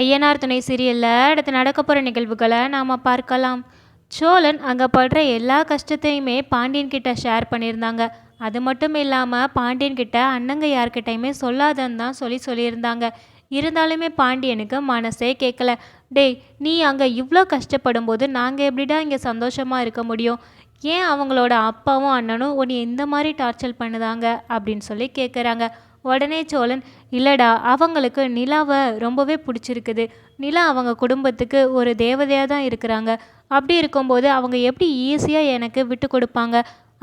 ஐயனார் துணை சீரியலில் அடுத்து நடக்க போகிற நிகழ்வுகளை நாம் பார்க்கலாம். சோழன் அங்கே படுற எல்லா கஷ்டத்தையுமே பாண்டியன் கிட்ட ஷேர் பண்ணியிருந்தாங்க. அது மட்டும் இல்லாமல் பாண்டியன் கிட்ட அண்ணங்க யார்கிட்டையுமே சொல்லாதன்னு தான் சொல்லி சொல்லியிருந்தாங்க. இருந்தாலுமே பாண்டியனுக்கு மனசே கேட்கல டேய் நீ அங்கே இவ்வளோ கஷ்டப்படும் போது நாங்கள் எப்படிடா இங்கே சந்தோஷமாக இருக்க முடியும்? ஏன் அவங்களோட அப்பாவும் அண்ணனும் உன்னை இந்த மாதிரி டார்ச்சர் பண்ணுதாங்க? அப்படின்னு சொல்லி கேட்குறாங்க உடனே சோழன் இல்லைடா அவங்களுக்கு நிலாவை ரொம்பவே பிடிச்சிருக்குது. நிலா அவங்க குடும்பத்துக்கு ஒரு தேவதையாக தான் இருக்கிறாங்க. அப்படி இருக்கும்போது அவங்க எப்படி ஈஸியாக எனக்கு விட்டு கொடுப்பாங்க?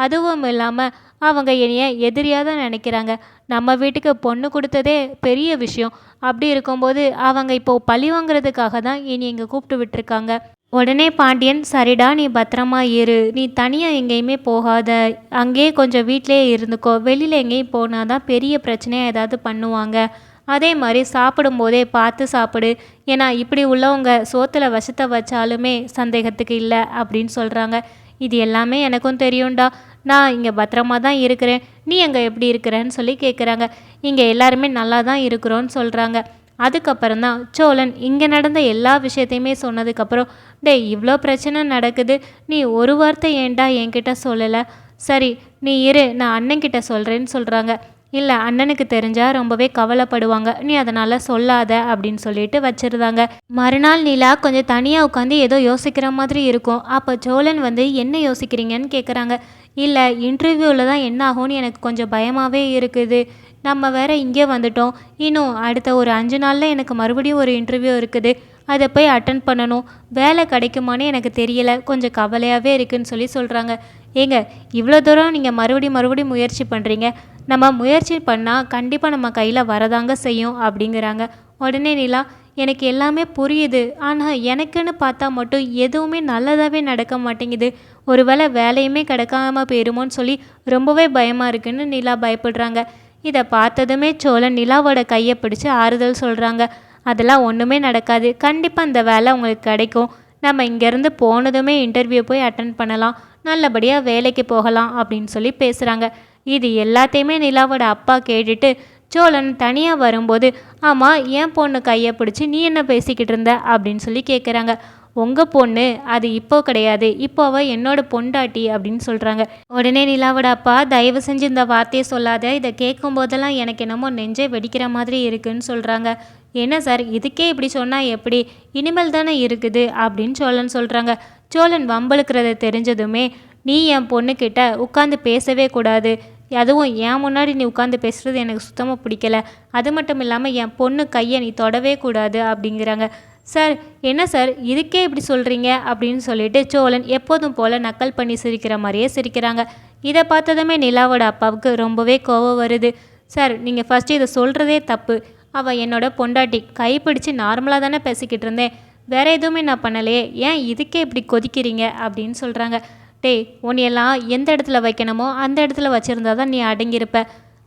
அதுவும் இல்லாமல் அவங்க என்னைய எதிரியாக தான் நினைக்கிறாங்க. நம்ம வீட்டுக்கு பொண்ணு கொடுத்ததே பெரிய விஷயம். அப்படி இருக்கும்போது அவங்க இப்போது பழி வாங்குறதுக்காக தான் என்னை இங்கே கூப்பிட்டு விட்டுருக்காங்க. உடனே பாண்டியன் சரிடா நீ பத்திரமா இரு. நீ தனியாக எங்கேயுமே போகாத. அங்கேயே கொஞ்சம் வீட்டிலே இருந்துக்கோ. வெளியில் எங்கேயும் போனால் தான் பெரிய பிரச்சனையாக ஏதாவது பண்ணுவாங்க. அதே மாதிரி சாப்பிடும்போதே பார்த்து சாப்பிடு. ஏன்னா இப்படி உள்ளவங்க சோத்தில் விஷத்தை வச்சாலுமே சந்தேகத்துக்கு இல்லை அப்படின்னு சொல்கிறாங்க இது எல்லாமே எனக்கும் தெரியும்டா. நான் இங்கே பத்திரமா தான் இருக்கிறேன். நீ அங்கே எப்படி இருக்கிறேன்னு சொல்லி கேட்குறாங்க இங்கே எல்லாருமே நல்லா தான் இருக்கிறோன்னு சொல்கிறாங்க அதுக்கப்புறம் தான் சோழன் இங்கே நடந்த எல்லா விஷயத்தையுமே சொன்னதுக்கப்புறம் டேய் இவ்வளோ பிரச்சனை நடக்குது. நீ ஒரு வார்த்தை ஏன்டா என்கிட்ட சொல்லலை? சரி நீ இரு நான் அண்ணன்கிட்ட சொல்கிறேன்னு சொல்கிறாங்க இல்லை அண்ணனுக்கு தெரிஞ்சால் ரொம்பவே கவலைப்படுவாங்க. நீ அதனால் சொல்லாத அப்படின்னு சொல்லிட்டு வச்சுருந்தாங்க. மறுநாள் நிலா கொஞ்சம் தனியாக உட்காந்து ஏதோ யோசிக்கிற மாதிரி இருக்கும். அப்போ சோழன் வந்து என்ன யோசிக்கிறீங்கன்னு கேட்குறாங்க இல்லை இன்டர்வியூவில் தான் என்ன ஆகும்னு எனக்கு கொஞ்சம் பயமாகவே இருக்குது. நம்ம வேற இங்கே வந்துட்டோம். இன்னும் அடுத்த ஒரு அஞ்சு நாளில் எனக்கு மறுபடியும் ஒரு இன்டர்வியூ இருக்குது. அதை போய் அட்டன் பண்ணணும். வேலை கிடைக்குமான்னு எனக்கு தெரியலை. கொஞ்சம் கவலையாகவே இருக்குதுன்னு சொல்லி சொல்கிறாங்க ஏங்க இவ்வளோ தூரம் நீங்கள் மறுபடியும் மறுபடியும் முயற்சி பண்ணுறீங்க நம்ம முயற்சி பண்ணால் கண்டிப்பாக நம்ம கையில் வரதாங்க செய்யும் அப்படிங்கிறாங்க. உடனே நிலா எனக்கு எல்லாமே புரியுது. ஆனால் எனக்குன்னு பார்த்தா மட்டும் எதுவுமே நல்லதாகவே நடக்க மாட்டேங்குது. ஒருவேளை வேலையுமே கிடைக்காம போயிருமோன்னு சொல்லி ரொம்பவே பயமாக இருக்குன்னு நிலா பயப்படுறாங்க. இதை பார்த்ததுமே சோழன் நிலாவோட கையை பிடிச்சி ஆறுதல் சொல்கிறாங்க அதெல்லாம் ஒன்றுமே நடக்காது. கண்டிப்பாக அந்த வேலை உங்களுக்கு கிடைக்கும். நம்ம இங்கேருந்து போனதுமே இன்டர்வியூ போய் அட்டன் பண்ணலாம். நல்லபடியாக வேலைக்கு போகலாம் அப்படின்னு சொல்லி பேசுகிறாங்க இது எல்லாத்தையுமே நிலாவோட அப்பா கேட்டுட்டு சோழன் தனியாக வரும்போது ஆமாம் ஏன் பொண்ணு கையை பிடிச்சி நீ என்ன பேசிக்கிட்டு இருந்த? அப்படின்னு சொல்லி கேட்குறாங்க உங்கள் பொண்ணு அது இப்போ கிடையாது. இப்போ அவள் என்னோட பொண்டாட்டி அப்படின்னு சொல்கிறாங்க உடனே நிலாவோட அப்பா தயவு செஞ்சு இந்த வார்த்தையை சொல்லாத. இதை கேட்கும் போதெல்லாம் எனக்கு என்னமோ நெஞ்சே வெடிக்கிற மாதிரி இருக்குன்னு சொல்கிறாங்க என்ன சார் இதுக்கே இப்படி சொன்னால் எப்படி? இனிமேல் தானே இருக்குது அப்படின்னு சோழன் சொல்கிறாங்க சோழன் வம்பளுக்கிறத தெரிஞ்சதுமே நீ என் பொண்ணுக்கிட்ட உட்காந்து பேசவே கூடாது. அதுவும் என் முன்னாடி நீ உட்காந்து பேசுகிறது எனக்கு சுத்தமாக பிடிக்கல. அது மட்டும் இல்லாமல் என் பொண்ணு கையை நீ தொடவே கூடாது அப்படிங்கிறாங்க. சார் என்ன சார்? இதுக்கே இப்படி சொல்கிறீங்க அப்படின்னு சொல்லிட்டு சோழன் எப்போதும் போல் நக்கல் பண்ணி சிரிக்கிற மாதிரியே சிரிக்கிறாங்க. இதை பார்த்ததுமே நிலாவோட அப்பாவுக்கு ரொம்பவே கோவம் வருது. சார் நீங்கள் ஃபஸ்ட்டு இதை சொல்கிறதே தப்பு. அவள் என்னோட பொண்டாட்டி. கைப்பிடிச்சு நார்மலாக தானே பேசிக்கிட்டு இருந்தேன். வேறு எதுவுமே நான் பண்ணலையே. ஏன் இதுக்கே இப்படி கொதிக்கிறீங்க? அப்படின்னு சொல்கிறாங்க டேய் உன்னையெல்லாம் எந்த இடத்துல வைக்கணுமோ அந்த இடத்துல வச்சுருந்தா தான் நீ அடங்கியிருப்ப.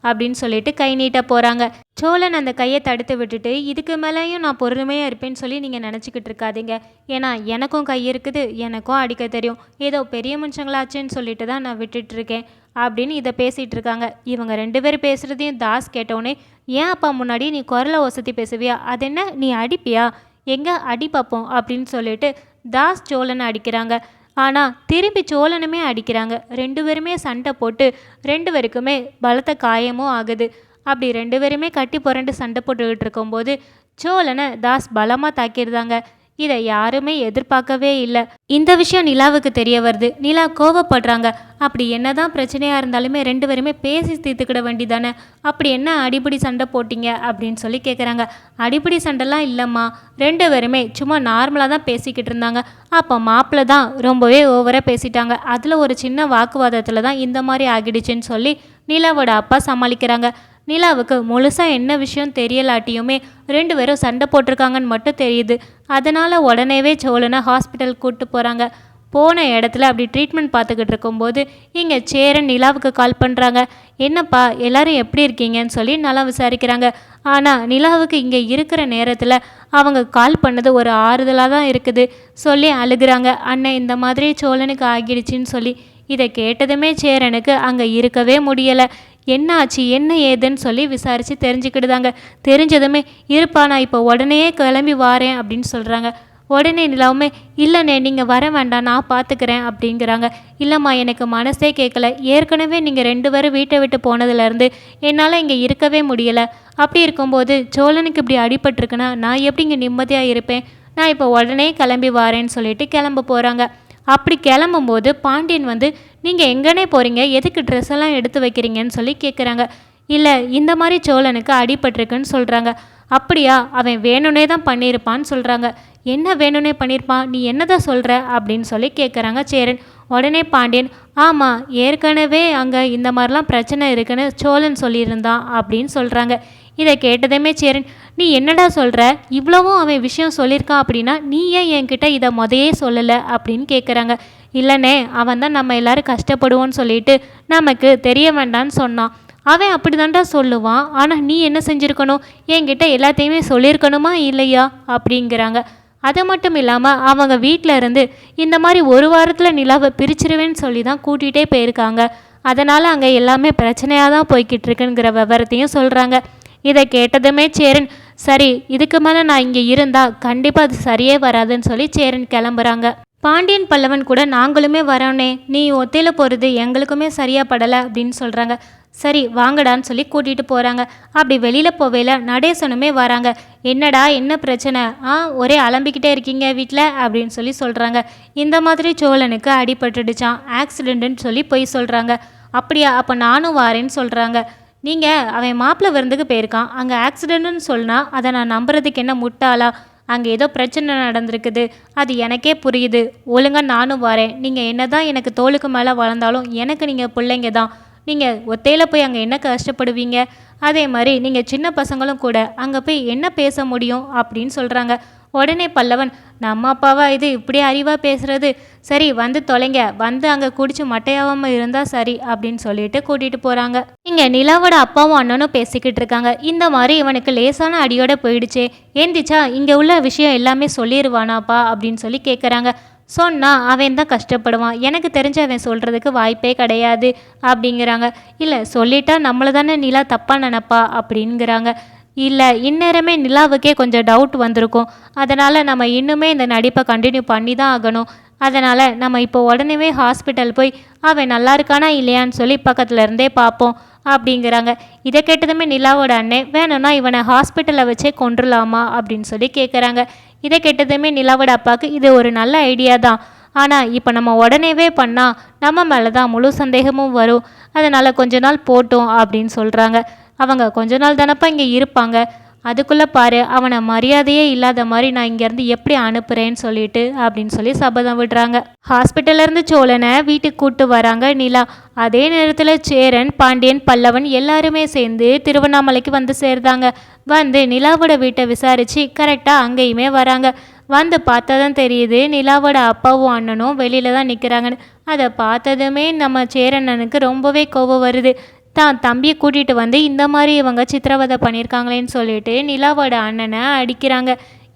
அப்படின்னு சொல்லிட்டு கை நீட்ட போகிறாங்க சோழன் அந்த கையை தடுத்து விட்டுட்டு இதுக்கு மேலேயும் நான் பொறுமையாக இருப்பேன்னு சொல்லி நீங்கள் நினச்சிக்கிட்டு இருக்காதீங்க. ஏன்னா எனக்கும் கை இருக்குது எனக்கும் அடிக்க தெரியும். ஏதோ பெரிய மனுஷங்களாச்சுன்னு சொல்லிட்டு தான் நான் விட்டுட்ருக்கேன் அப்படின்னு இதை பேசிகிட்டு இருக்காங்க. இவங்க ரெண்டு பேரும் பேசுகிறதையும் தாஸ் கேட்டவுடனே ஏன் அப்பா முன்னாடி நீ குரலை வசதி பேசுவியா? அது என்ன நீ அடிப்பியா? எங்கே அடி பார்ப்போம் அப்படின்னு சொல்லிட்டு தாஸ் சோழனை அடிக்கிறாங்க. ஆனால் திரும்பி சோழனுமே அடிக்கிறாங்க. ரெண்டு பேருமே சண்டை போட்டு ரெண்டு பேருக்குமே பலத்த காயமும் ஆகுது. அப்படி ரெண்டு பேருமே கட்டி புரண்டு சண்டை போட்டுக்கிட்டு இருக்கும்போது சோழனை தாஸ் பலமாக தாக்கிடுதாங்க இதை யாருமே எதிர்பார்க்கவே இல்லை. இந்த விஷயம் நிலாவுக்கு தெரிய வருது. நிலா கோவப்படுறாங்க. அப்படி என்னதான் பிரச்சனையாக இருந்தாலுமே ரெண்டு பேருமே பேசி தீர்த்துக்கிட வேண்டிதானே அப்படி என்ன அடிப்படி சண்டை போட்டிங்க? அப்படின்னு சொல்லி கேட்குறாங்க அடிப்படி சண்டைலாம் இல்லைம்மா. ரெண்டு பேருமே சும்மா நார்மலாக தான் பேசிக்கிட்டு இருந்தாங்க. அப்போ மாப்பிள்ளை தான் ரொம்பவே ஓவராக பேசிட்டாங்க. அதில் ஒரு சின்ன வாக்குவாதத்தில் தான் இந்த மாதிரி ஆகிடுச்சுன்னு சொல்லி நிலாவோட அப்பா சமாளிக்கிறாங்க. நிலாவுக்கு முழுசாக என்ன விஷயம் தெரியலாட்டியுமே ரெண்டு பேரும் சண்டை போட்டிருக்காங்கன்னு மட்டும் தெரியுது. அதனால் உடனேவே சோழனை ஹாஸ்பிட்டல் கூப்பிட்டு போகிறாங்க போன இடத்துல அப்படி ட்ரீட்மெண்ட் பார்த்துக்கிட்டு இருக்கும்போது இங்கே சேரன் நிலாவுக்கு கால் பண்ணுறாங்க என்னப்பா எல்லாரும் எப்படி இருக்கீங்கன்னு சொல்லி நல்லா விசாரிக்கிறாங்க. ஆனால் நிலாவுக்கு இங்கே இருக்கிற நேரத்தில் அவங்க கால் பண்ணது ஒரு ஆறுதலாக தான் இருக்குது. சொல்லி அழுகிறாங்க. அண்ணன் இந்த மாதிரி சோழனுக்கு ஆகிடுச்சின்னு சொல்லி இதை கேட்டதுமே சேரனுக்கு அங்கே இருக்கவே முடியலை. என்ன ஆச்சு என்ன ஏதுன்னு சொல்லி விசாரித்து தெரிஞ்சுக்கிடுதாங்க. தெரிஞ்சதுமே இருப்பா நான் இப்போ உடனே கிளம்பி வாரேன் அப்படின்னு சொல்கிறாங்க உடனே நிலாவுமே இல்லைண்ணே நீங்கள் வர வேண்டாம் நான் பார்த்துக்கிறேன் அப்படிங்கிறாங்க. இல்லைம்மா எனக்கு மனசே கேட்கல ஏற்கனவே நீங்கள் ரெண்டு பேரும் வீட்டை விட்டு போனதுலேருந்து என்னால் இங்கே இருக்கவே முடியலை. அப்படி இருக்கும்போது சோழனுக்கு இப்படி அடிபட்டிருக்குன்னா நான் எப்படி இங்கே நிம்மதியாக இருப்பேன்? நான் இப்போ உடனே கிளம்பி வாரேன்னு சொல்லிட்டு கிளம்ப போகிறாங்க அப்படி கிளம்பும்போது பாண்டியன் வந்து நீங்கள் எங்கனே போகிறீங்க எதுக்கு ட்ரெஸ் எல்லாம் எடுத்து வைக்கிறீங்கன்னு சொல்லி கேட்குறாங்க இல்லை இந்த மாதிரி சோழனுக்கு அடிபட்டிருக்குன்னு சொல்கிறாங்க அப்படியா? அவன் வேணும்னே தான் பண்ணியிருப்பான்னு சொல்கிறாங்க என்ன வேணும்னே பண்ணியிருப்பான்? நீ என்னதான் சொல்கிற அப்படின்னு சொல்லி கேட்குறாங்க சேரன். உடனே பாண்டியன் ஆமாம் ஏற்கனவே அங்கே இந்த மாதிரிலாம் பிரச்சனை இருக்குன்னு சோழன் சொல்லியிருந்தான் அப்படின்னு சொல்கிறாங்க இதை கேட்டதுமே சேரன் நீ என்னடா சொல்கிற இவ்வளவும் அவன் விஷயம் சொல்லியிருக்கான் அப்படின்னா நீ ஏன் என்கிட்ட இதை முதையே சொல்லலை? அப்படின்னு கேட்குறாங்க இல்லைனே அவன் தான் நம்ம எல்லோரும் கஷ்டப்படுவோன்னு சொல்லிட்டு நமக்கு தெரிய வேண்டான்னு சொன்னான். அவன் அப்படி தான்டா சொல்லுவான். ஆனால் நீ என்ன செஞ்சுருக்கணும்? என்கிட்ட எல்லாத்தையுமே சொல்லியிருக்கணுமா இல்லையா? அப்படிங்கிறாங்க. அது மட்டும் இல்லாமல் அவங்க வீட்டில் இருந்து இந்த மாதிரி ஒரு வாரத்தில் நிலாவை பிரிச்சிருவேன்னு சொல்லி தான் கூட்டிகிட்டே போயிருக்காங்க. அதனால் அங்கே எல்லாமே பிரச்சனையாக தான் போய்கிட்டு இருக்குங்கிற விவரத்தையும் சொல்கிறாங்க இதை கேட்டதுமே சேரன் சரி இதுக்கு மேலே நான் இங்கே இருந்தால் கண்டிப்பாக அது சரியே வராதுன்னு சொல்லி சேரன் கிளம்புறாங்க. பாண்டியன் பல்லவன் கூட நாங்களுமே வரோனே நீ ஒத்தையில் போகிறது எங்களுக்குமே சரியாக படலை அப்படின்னு சொல்கிறாங்க சரி வாங்கடான்னு சொல்லி கூட்டிகிட்டு போகிறாங்க அப்படி வெளியில் போவேல நடேசனுமே வராங்க. என்னடா என்ன பிரச்சனை? ஆ ஒரே அலம்பிக்கிட்டே இருக்கீங்க வீட்டில் அப்படின்னு சொல்லி சொல்கிறாங்க இந்த மாதிரி சோழனுக்கு அடிபட்டுடுச்சான் ஆக்சிடெண்ட்டுன்னு சொல்லி போய் சொல்கிறாங்க அப்படியா அப்போ நானும் வாரேன்னு சொல்கிறாங்க நீங்கள் அவன் மாப்பிள்ளை விருந்துக்கு போயிருக்கான். அங்கே ஆக்சிடெண்ட்டுன்னு சொன்னால் அதை நான் நம்புறதுக்கு என்ன முட்டாளா? அங்கே ஏதோ பிரச்சனை நடந்திருக்குது. அது எனக்கே புரியுது. ஒழுங்காக நானும் வரேன். நீங்கள் என்ன தான் எனக்கு தோலுக்கு மேலே வளர்ந்தாலும் எனக்கு நீங்கள் பிள்ளைங்க தான். நீங்கள் ஒத்தையில் போய் அங்கே என்ன கஷ்டப்படுவீங்க? அதே மாதிரி நீங்கள் சின்ன பசங்களும் கூட அங்கே போய் என்ன பேச முடியும் அப்படின்னு சொல்கிறாங்க உடனே பல்லவன் நம்ம அப்பாவா இது இப்படி அறிவாக பேசுகிறது சரி வந்து தொலைங்க. வந்து அங்கே குடிச்சு மட்டையாகாமல் இருந்தால் சரி அப்படின்னு சொல்லிட்டு கூட்டிகிட்டு போகிறாங்க இங்கே நிலாவோட அப்பாவும் அண்ணனும் பேசிக்கிட்டு இருக்காங்க. இந்த மாதிரி இவனுக்கு லேசான அடியோட போயிடுச்சே. ஏந்திச்சா இங்கே உள்ள விஷயம் எல்லாமே சொல்லிடுவானாப்பா அப்படின்னு சொல்லி கேட்குறாங்க சொன்னால் அவன் தான் கஷ்டப்படுவான். எனக்கு தெரிஞ்ச அவன் சொல்கிறதுக்கு வாய்ப்பே கிடையாது அப்படிங்கிறாங்க. இல்லை சொல்லிட்டா நம்மளை தானே நிலா தப்பாக நினப்பா அப்படிங்கிறாங்க. இல்லை இந்நேரமே நிலாவுக்கே கொஞ்சம் டவுட் வந்திருக்கும். அதனால் நம்ம இன்னுமே இந்த நடிப்பை கண்டினியூ பண்ணி தான் ஆகணும். அதனால் நம்ம இப்போ உடனே ஹாஸ்பிட்டல் போய் அவன் நல்லா இருக்கானா இல்லையான்னு சொல்லி பக்கத்தில் இருந்தே பார்ப்போம் அப்படிங்கிறாங்க. இதை கேட்டதுமே நிலாவோட அண்ணே வேணும்னா இவனை ஹாஸ்பிட்டலில் வச்சே கொண்டுலாமா அப்படின்னு சொல்லி கேட்குறாங்க இதை கேட்டதுமே நிலாவோட அப்பாவுக்கு இது ஒரு நல்ல ஐடியா தான். ஆனால் இப்போ நம்ம உடனேவே பண்ணால் நம்ம மேலே தான் முழு சந்தேகமும் வரும். அதனால் கொஞ்ச நாள் போட்டோம் அப்படின்னு சொல்கிறாங்க அவங்க கொஞ்ச நாள் தானப்பா இங்கே இருப்பாங்க. அதுக்குள்ளே பாரு அவனை மரியாதையே இல்லாத மாதிரி நான் இங்கேருந்து எப்படி அனுப்புகிறேன்னு சொல்லிட்டு அப்படின்னு சொல்லி சபதம் விடுறாங்க. ஹாஸ்பிட்டல்லேருந்து சோழனை வீட்டுக்கு கூட்டு வராங்க நிலா. அதே நேரத்தில் சேரன் பாண்டியன் பல்லவன் எல்லாருமே சேர்ந்து திருவண்ணாமலைக்கு வந்து சேர்ந்தாங்க. வந்து நிலாவோட வீட்டை விசாரித்து கரெக்டாக அங்கேயுமே வராங்க. வந்து பார்த்தா தான் தெரியுது நிலாவோட அப்பாவும் அண்ணனும் வெளியில் தான் நிற்கிறாங்கன்னு அதை பார்த்ததுமே நம்ம சேரண்ணனுக்கு ரொம்பவே கோவம் வருது. தான் தம்பியை கூட்டிகிட்டு வந்து இந்த மாதிரி இவங்க சித்திரவதை பண்ணியிருக்காங்களேன்னு சொல்லிட்டு நிலாவோட அண்ணனை அடிக்கிறாங்க.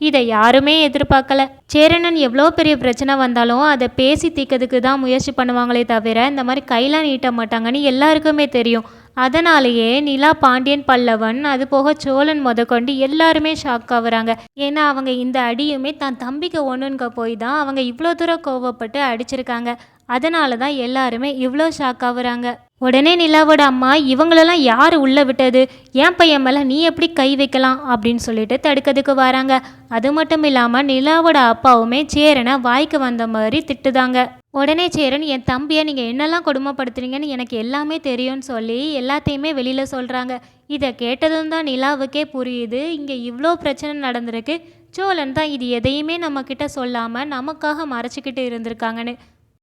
இதை யாருமே எதிர்பார்க்கல. சேரணன் எவ்வளோ பெரிய பிரச்சனை வந்தாலும் அதை பேசி தீக்கிறதுக்கு தான் முயற்சி பண்ணுவாங்களே தவிர இந்த மாதிரி கையெல்லாம் நீட்ட மாட்டாங்கன்னு எல்லாருக்குமே தெரியும். அதனாலேயே நிலா பாண்டியன் பல்லவன் அது போக சோழன் முதற்கொண்டு எல்லாருமே ஷாக் ஆகுறாங்க. ஏன்னா அவங்க இந்த அடியுமே தான் தம்பிக்கு ஒன்றுங்க போய் தான் அவங்க இவ்வளோ தூரம் கோவப்பட்டு அடிச்சிருக்காங்க. அதனால தான் எல்லாருமே இவ்வளோ ஷாக் ஆகுறாங்க. உடனே நிலாவோட அம்மா இவங்களெல்லாம் யார் உள்ளே விட்டது? ஏன் பையன் மேலே நீ எப்படி கை வைக்கலாம்? அப்படின்னு சொல்லிட்டு தடுக்கிறதுக்கு வராங்க. அது மட்டும் இல்லாமல் நிலாவோட அப்பாவுமே சேரனை வாய்க்கு வந்த மாதிரி திட்டுதாங்க. உடனே சேரன் என் தம்பியை நீங்கள் என்னெல்லாம் கொடுமைப்படுத்துறீங்கன்னு எனக்கு எல்லாமே தெரியும்னு சொல்லி எல்லாத்தையுமே வெளியில் சொல்கிறாங்க இதை கேட்டதும் தான் நிலாவுக்கே புரியுது. இங்கே இவ்வளோ பிரச்சனை நடந்திருக்கு. சோழன் தான் இது எதையுமே நம்மக்கிட்ட சொல்லாமல் நமக்காக மறைச்சிக்கிட்டு இருந்திருக்காங்கன்னு.